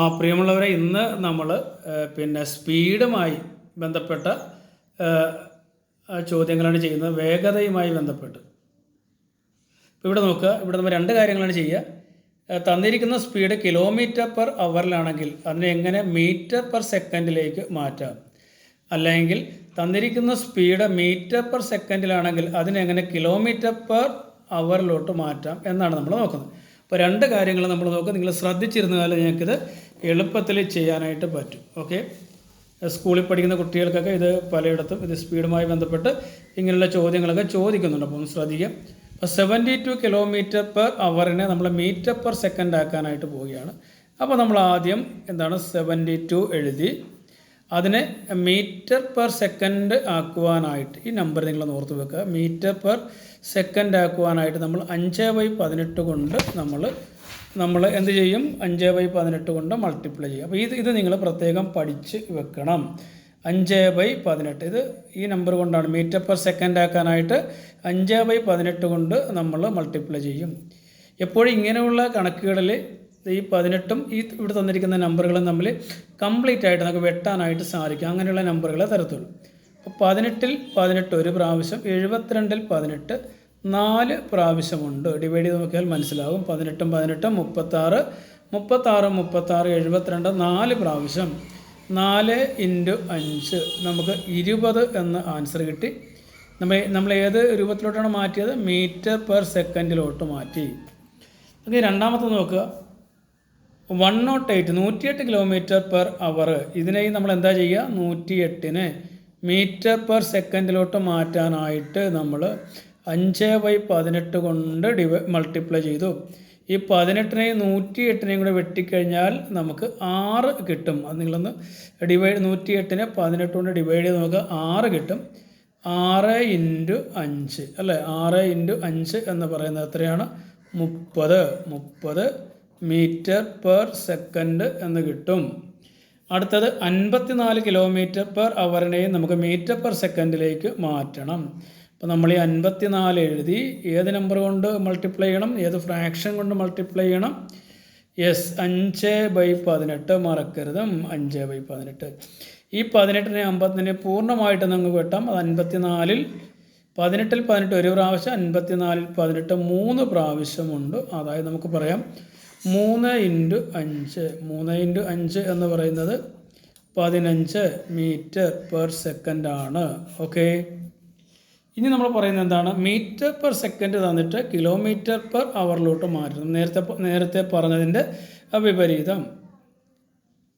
ആ പ്രിയമുള്ളവരെ ഇന്ന് നമ്മൾ പിന്നെ സ്പീഡുമായി ബന്ധപ്പെട്ട ചോദ്യങ്ങളാണ് ചെയ്യുന്നത്. വേഗതയുമായി ബന്ധപ്പെട്ട്. ഇപ്പോൾ ഇവിടെ നോക്കുക. ഇവിടെ നമ്മൾ രണ്ട് കാര്യങ്ങളാണ് ചെയ്യുക. തന്നിരിക്കുന്ന സ്പീഡ് കിലോമീറ്റർ പെർ അവറിലാണെങ്കിൽ അതിനെ എങ്ങനെ മീറ്റർ പെർ സെക്കൻഡിലേക്ക് മാറ്റാം? അല്ലെങ്കിൽ തന്നിരിക്കുന്ന സ്പീഡ് മീറ്റർ പെർ സെക്കൻഡിലാണെങ്കിൽ അതിനെങ്ങനെ കിലോമീറ്റർ പെർ അവറിലോട്ട് മാറ്റാം എന്നാണ് നമ്മൾ നോക്കുന്നത്. അപ്പോൾ രണ്ട് കാര്യങ്ങൾ നമ്മൾ നോക്കുക. നിങ്ങൾ ശ്രദ്ധിച്ചിരുന്നാൽ നിങ്ങൾക്കിത് എളുപ്പത്തിൽ ചെയ്യാനായിട്ട് പറ്റും. ഓക്കെ സ്കൂളിൽ പഠിക്കുന്ന കുട്ടികൾക്കൊക്കെ ഇത് പലയിടത്തും ഇത് സ്പീഡുമായി ബന്ധപ്പെട്ട് ഇങ്ങനെയുള്ള ചോദ്യങ്ങളൊക്കെ ചോദിക്കുന്നുണ്ട്. അപ്പം ശ്രദ്ധിക്കാം. അപ്പോൾ സെവന്റി ടു കിലോമീറ്റർ പെർ അവറിനെ നമ്മൾ മീറ്റർ പെർ സെക്കൻഡ് ആക്കാനായിട്ട് പോവുകയാണ്. അപ്പോൾ നമ്മൾ ആദ്യം എന്താണ് സെവന്റി ടു എഴുതി അതിനെ മീറ്റർ പെർ സെക്കൻഡ് ആക്കുവാനായിട്ട് ഈ നമ്പർ നിങ്ങൾ ഓർത്ത് വെക്കുക. മീറ്റർ പെർ സെക്കൻഡ് ആക്കുവാനായിട്ട് നമ്മൾ അഞ്ച് ബൈ പതിനെട്ട് കൊണ്ട് നമ്മൾ നമ്മൾ എന്ത് ചെയ്യും? അഞ്ച് ബൈ പതിനെട്ട് കൊണ്ട് മൾട്ടിപ്ലൈ ചെയ്യും. അപ്പോൾ ഇത് ഇത് നിങ്ങൾ പ്രത്യേകം പഠിച്ച് വെക്കണം. അഞ്ച് ബൈ പതിനെട്ട്. ഇത് ഈ നമ്പർ കൊണ്ടാണ് മീറ്റർ പെർ സെക്കൻഡ് ആക്കാനായിട്ട് അഞ്ച് ബൈ പതിനെട്ട് കൊണ്ട് നമ്മൾ മൾട്ടിപ്ലൈ ചെയ്യും. എപ്പോഴും ഇങ്ങനെയുള്ള കണക്കുകളിൽ ഈ പതിനെട്ടും ഈ ഇവിടെ തന്നിരിക്കുന്ന നമ്പറുകളും തമ്മിൽ കംപ്ലീറ്റ് ആയിട്ട് നമുക്ക് വെട്ടാനായിട്ട് സാധിക്കും. അങ്ങനെയുള്ള നമ്പറുകളെ തരത്തുള്ളൂ. അപ്പോൾ പതിനെട്ടിൽ പതിനെട്ട് ഒരു പ്രാവശ്യം എഴുപത്തിരണ്ടിൽ പതിനെട്ട് നാല് പ്രാവശ്യമുണ്ട്. ഡിവൈഡ് ചെയ്ത് നോക്കിയാൽ മനസ്സിലാകും പതിനെട്ടും പതിനെട്ടും മുപ്പത്താറ് മുപ്പത്താറ് മുപ്പത്താറ് എഴുപത്തിരണ്ട് നാല് പ്രാവശ്യം. നാല് ഇന്റു അഞ്ച്. നമുക്ക് ഇരുപത് എന്ന ആൻസർ കിട്ടി. നമ്മൾ നമ്മൾ ഏത് രൂപത്തിലോട്ടാണ് മാറ്റിയത്? മീറ്റർ പെർ സെക്കൻഡിലോട്ട് മാറ്റി. ഓക്കെ രണ്ടാമത്തെ നോക്കുക. വൺ നോട്ട് എയ്റ്റ് നൂറ്റിയെട്ട് കിലോമീറ്റർ പെർ അവർ ഇതിനെ നമ്മൾ എന്താ ചെയ്യുക? നൂറ്റിയെട്ടിന് മീറ്റർ പെർ സെക്കൻഡിലോട്ട് മാറ്റാനായിട്ട് നമ്മൾ അഞ്ച് ബൈ പതിനെട്ട് കൊണ്ട് ഡിവൈ മൾട്ടിപ്ലൈ ചെയ്തു. ഈ പതിനെട്ടിനെയും നൂറ്റി എട്ടിനെയും കൂടെ വെട്ടിക്കഴിഞ്ഞാൽ നമുക്ക് ആറ് കിട്ടും. അത് നിങ്ങളൊന്ന് ഡിവൈഡ് നൂറ്റി എട്ടിനെ പതിനെട്ട് കൊണ്ട് ഡിവൈഡ് ചെയ്ത് നമുക്ക് ആറ് കിട്ടും. ആറ് ഇന്റു അഞ്ച്. അല്ലേ? ആറ് ഇന്റു അഞ്ച് എന്ന് പറയുന്നത് എത്രയാണ്? മുപ്പത്. മുപ്പത് മീറ്റർ പെർ സെക്കൻഡ് എന്ന് കിട്ടും. അടുത്തത് അൻപത്തിനാല് കിലോമീറ്റർ പെർ അവറിനെയും നമുക്ക് മീറ്റർ പെർ സെക്കൻഡിലേക്ക് മാറ്റണം. അപ്പോൾ നമ്മൾ ഈ അൻപത്തിനാല് എഴുതി ഏത് നമ്പർ കൊണ്ട് മൾട്ടിപ്ലൈ ചെയ്യണം? ഏത് ഫ്രാക്ഷൻ കൊണ്ട് മൾട്ടിപ്ലൈ ചെയ്യണം? യെസ് അഞ്ച് ബൈ പതിനെട്ട് മറക്കരുത്. അഞ്ച് ബൈ പതിനെട്ട്. ഈ പതിനെട്ടിനെ അമ്പത്തിനെ പൂർണമായിട്ട് നമുക്ക് വെട്ടാം. അത് അൻപത്തിനാലിൽ പതിനെട്ടിൽ പതിനെട്ട് ഒരു പ്രാവശ്യം അൻപത്തിനാലിൽ പതിനെട്ട് മൂന്ന് പ്രാവശ്യമുണ്ട് അതായത് നമുക്ക് പറയാം മൂന്ന് ഇന്റു അഞ്ച്. മൂന്ന് ഇന്റു അഞ്ച് എന്ന് പറയുന്നത് പതിനഞ്ച് മീറ്റർ പെർ സെക്കൻഡ് ആണ്. ഓക്കെ? ഇനി നമ്മൾ പറയുന്നത് എന്താണ്? മീറ്റർ പെർ സെക്കൻഡ് തന്നിട്ട് കിലോമീറ്റർ പെർ അവറിലോട്ട് മാറ്റണം. നേരത്തെ നേരത്തെ പറഞ്ഞതിന്റെ വിപരീതം.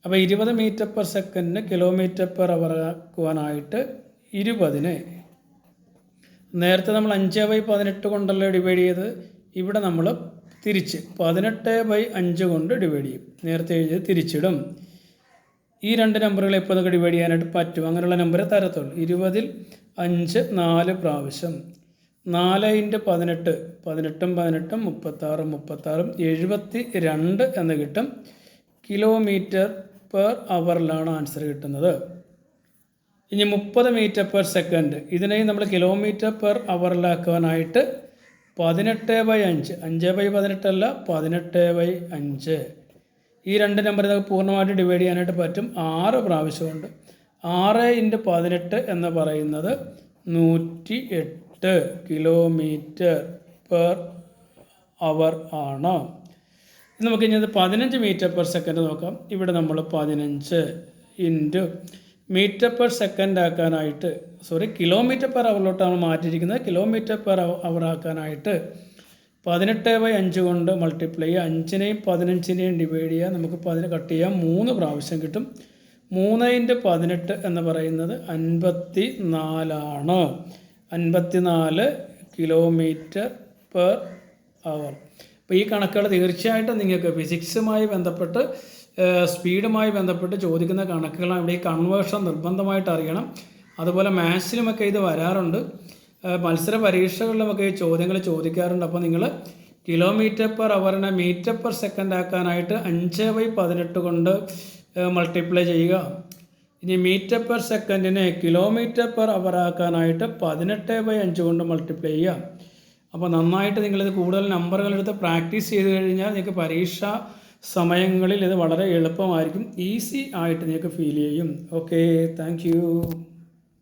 അപ്പോൾ ഇരുപത് മീറ്റർ പെർ സെക്കൻഡിന് കിലോമീറ്റർ പെർ അവർ ആക്കുവാനായിട്ട് ഇരുപതിന്. നേരത്തെ നമ്മൾ അഞ്ച് ബൈ പതിനെട്ട് കൊണ്ടല്ലോ ഡിവൈഡ് ചെയ്ത് ഇവിടെ നമ്മൾ തിരിച്ച് പതിനെട്ട് ബൈ അഞ്ച് കൊണ്ട് ഡിവൈഡ് ചെയ്യും. നേരത്തെ എഴുതി തിരിച്ചിടും. ഈ രണ്ട് നമ്പറുകൾ ഇപ്പോൾ നമുക്ക് ഡിവൈഡ് ചെയ്യാനായിട്ട് പറ്റും? അങ്ങനെയുള്ള നമ്പറെ തരത്തുള്ളൂ. ഇരുപതിൽ അഞ്ച് നാല് പ്രാവശ്യം. നാല് ഇന്റ് പതിനെട്ട് പതിനെട്ടും പതിനെട്ടും മുപ്പത്താറും മുപ്പത്താറും എഴുപത്തി രണ്ട് എന്ന് കിട്ടും. കിലോമീറ്റർ പെർ അവറിലാണ് ആൻസർ കിട്ടുന്നത്. ഇനി മുപ്പത് മീറ്റർ പെർ സെക്കൻഡ് ഇതിനെയും നമ്മൾ കിലോമീറ്റർ പെർ അവറിലാക്കാനായിട്ട് പതിനെട്ട് ബൈ അഞ്ച്. അഞ്ച് ബൈ പതിനെട്ടല്ല പതിനെട്ട് ബൈ അഞ്ച്. ഈ രണ്ട് നമ്പർ നമുക്ക് പൂർണമായിട്ട് ഡിവൈഡ് ചെയ്യാനായിട്ട് പറ്റും. ആറ് പ്രാവശ്യമുണ്ട്. ആറ് ഇന്റു പതിനെട്ട് എന്ന് പറയുന്നത് നൂറ്റി എട്ട് കിലോമീറ്റർ പെർ അവർ ആണ്. നമുക്ക് ഇനി പതിനഞ്ച് മീറ്റർ പെർ സെക്കൻഡ് നോക്കാം. ഇവിടെ നമ്മൾ പതിനഞ്ച് ഇന്റു മീറ്റർ പെർ സെക്കൻഡ് ആക്കാനായിട്ട് സോറി കിലോമീറ്റർ പെർ അവറിലോട്ടാണ് മാറ്റിയിരിക്കുന്നത്. കിലോമീറ്റർ പെർ അവർ ആക്കാനായിട്ട് പതിനെട്ട് ബൈ അഞ്ച് കൊണ്ട് മൾട്ടിപ്ലൈ ചെയ്യുക. അഞ്ചിനെയും പതിനഞ്ചിനെയും ഡിവൈഡ് ചെയ്യുക. നമുക്ക് പതിന് കട്ട് ചെയ്യാം. മൂന്ന് പ്രാവശ്യം കിട്ടും. മൂന്ന് ഇന്റ് പതിനെട്ട് എന്ന് പറയുന്നത് അൻപത്തി നാലാണ് അൻപത്തി നാല് കിലോമീറ്റർ പെർ അവർ. അപ്പോൾ ഈ കണക്കുകൾ തീർച്ചയായിട്ടും നിങ്ങൾക്ക് ഫിസിക്സുമായി ബന്ധപ്പെട്ട് സ്പീഡുമായി ബന്ധപ്പെട്ട് ചോദിക്കുന്ന കണക്കുകളാണ്. ഇവിടെ ഈ കൺവേർഷൻ നിർബന്ധമായിട്ട് അറിയണം. അതുപോലെ മാത്സിലുമൊക്കെ ഇത് വരാറുണ്ട്. മത്സര പരീക്ഷകളിലുമൊക്കെ ഈ ചോദ്യങ്ങൾ ചോദിക്കാറുണ്ട്. അപ്പോൾ നിങ്ങൾ കിലോമീറ്റർ പെർ അവറിനെ മീറ്റർ പെർ സെക്കൻഡ് ആക്കാനായിട്ട് അഞ്ച് ബൈ പതിനെട്ട് കൊണ്ട് മൾട്ടിപ്ലൈ ചെയ്യുക. ഇനി മീറ്റർ പെർ സെക്കൻഡിനെ കിലോമീറ്റർ പെർ അവർ ആക്കാനായിട്ട് പതിനെട്ട് ബൈ അഞ്ച് കൊണ്ട് മൾട്ടിപ്ലൈ ചെയ്യുക. അപ്പോൾ നന്നായിട്ട് നിങ്ങളിത് കൂടുതൽ നമ്പറുകളെടുത്ത് പ്രാക്ടീസ് ചെയ്ത് കഴിഞ്ഞാൽ നിങ്ങൾക്ക് പരീക്ഷ സമയങ്ങളിൽ ഇത് വളരെ എളുപ്പമായിരിക്കും ഈസി ആയിട്ട് നിങ്ങൾക്ക് ഫീൽ ചെയ്യും. Okay thank